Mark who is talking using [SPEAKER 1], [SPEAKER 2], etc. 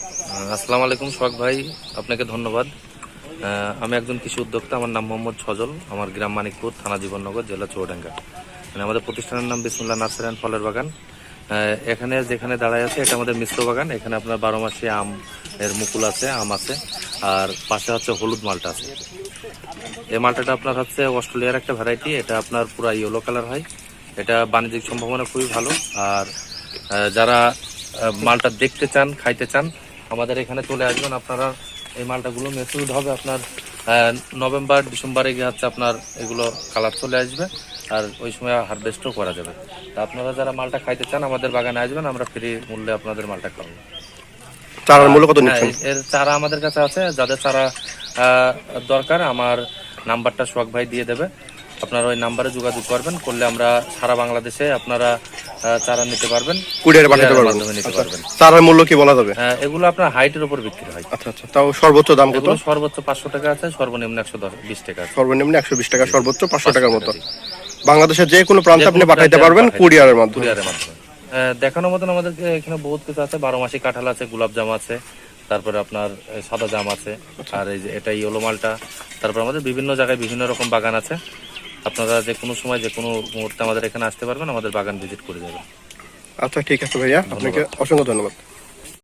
[SPEAKER 1] আসসালামু আলাইকুম সোহাগ ভাই, আপনাকে ধন্যবাদ। আমি একজন কৃষি উদ্যোক্তা, আমার নাম মোহাম্মদ সজল আমার গ্রাম মানিকপুর, থানা জীবননগর, জেলা চৌডাঙ্গা মানে আমাদের প্রতিষ্ঠানের নাম বিসমুল্লাহ নার্সারি অ্যান্ড ফলের বাগান। এখানে যেখানে দাঁড়ায় আছে, এটা আমাদের মিশ্র বাগান। এখানে আপনার বারো মাসে আম এর মুকুল আছে, আম আছে, আর পাশে হচ্ছে হলুদ মালটা আছে। এই মালটাটা আপনার হচ্ছে অস্ট্রেলিয়ার একটা ভ্যারাইটি এটা আপনার পুরো ইয়েলো কালার হয়। এটা বাণিজ্যিক সম্ভাবনা খুবই ভালো, আর যারা মালটা দেখতে চান, খাইতে চান আমাদের এখানে চলে আসবেন। আপনারা এই মালটাগুলো মেচুরড হবে। আপনার নভেম্বর ডিসেম্বরে গিয়ে হচ্ছে আপনার এগুলো কালার চলে আসবে আর ওই সময় হারভেস্টও করা যাবে। তা আপনারা যারা মালটা খাইতে চান আমাদের বাগানে আসবেন। আমরা ফ্রি মূল্যে আপনাদের মালটা খাওয়াবো।
[SPEAKER 2] চারার মূল্য কত
[SPEAKER 1] হ্যাঁ,
[SPEAKER 2] নিচ্ছেন
[SPEAKER 1] এর চারা আমাদের কাছে আছে। যাদের চারা দরকার আমার নাম্বারটা সোহাগ ভাই দিয়ে দেবে। আপনারা ওই নাম্বারে যোগাযোগ করবেন। করলে আমরা সারা বাংলাদেশে আপনারা চারা নিতে পারবেন।
[SPEAKER 2] কুরিয়ারে পাঠাতে পারবেন।
[SPEAKER 1] নিতে
[SPEAKER 2] আচ্ছা।
[SPEAKER 1] পারবেন।
[SPEAKER 2] চারার মূল্য কি বলা যাবে?
[SPEAKER 1] আহ, এগুলো আপনার হাইটের উপর বিক্রি হয়।
[SPEAKER 2] আচ্ছা আচ্ছা। তাও সর্বোচ্চ দাম কত?
[SPEAKER 1] সর্বোচ্চ পাঁচশো টাকা আছে সর্বনিম্ন টাকা
[SPEAKER 2] সর্বনিম্ন একশো বিশ টাকা সর্বোচ্চ পাঁচশো টাকার মতো। বাংলাদেশের যে কোনো প্রান্তে আপনি পাঠাইতে পারবেন কুরিয়ারের মাধ্যমে।
[SPEAKER 1] কুরিয়ারের মাধ্যমে। দেখানোর মতন আমাদের এখানে বহুত কিছু আছে। বারো মাসি কাঁঠাল আছে গোলাপ জাম আছে তারপরে আপনার সাদা জাম আছে আর এই যে এটা ইয়েলো মালটা তারপর আমাদের বিভিন্ন জায়গায় বিভিন্ন রকম বাগান আছে। আপনারা যে কোনো সময় যে কোনো মুহূর্তে আমাদের এখানে আসতে পারবেন আমাদের বাগান ভিজিট করে যাবেন।
[SPEAKER 2] আচ্ছা ঠিক আছে ভাইয়া। আপনাকে অসংখ্য ধন্যবাদ।